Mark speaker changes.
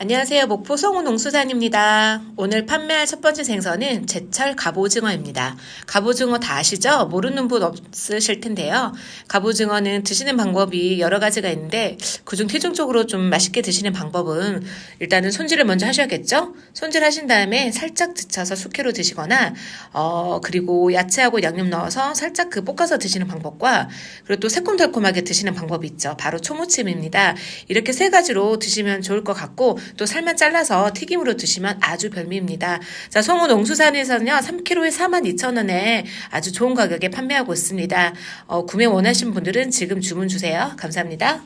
Speaker 1: 안녕하세요. 목포 송우 농수산입니다. 오늘 판매할 첫 번째 생선은 제철 갑오징어입니다. 갑오징어 다 아시죠? 모르는 분 없으실 텐데요. 갑오징어는 드시는 방법이 여러 가지가 있는데 그중 최종적으로 좀 맛있게 드시는 방법은 일단은 손질을 먼저 하셔야겠죠? 손질하신 다음에 살짝 데쳐서 숙회로 드시거나 어 그리고 야채하고 양념 넣어서 살짝 그 볶아서 드시는 방법과 그리고 또 새콤달콤하게 드시는 방법이 있죠. 바로 초무침입니다. 이렇게 세 가지로 드시면 좋을 것 같고 또 살만 잘라서 튀김으로 드시면 아주 별미입니다. 자, 송우 농수산에서는요, 3kg에 42,000원에 아주 좋은 가격에 판매하고 있습니다. 어, 구매 원하신 분들은 지금 주문 주세요. 감사합니다.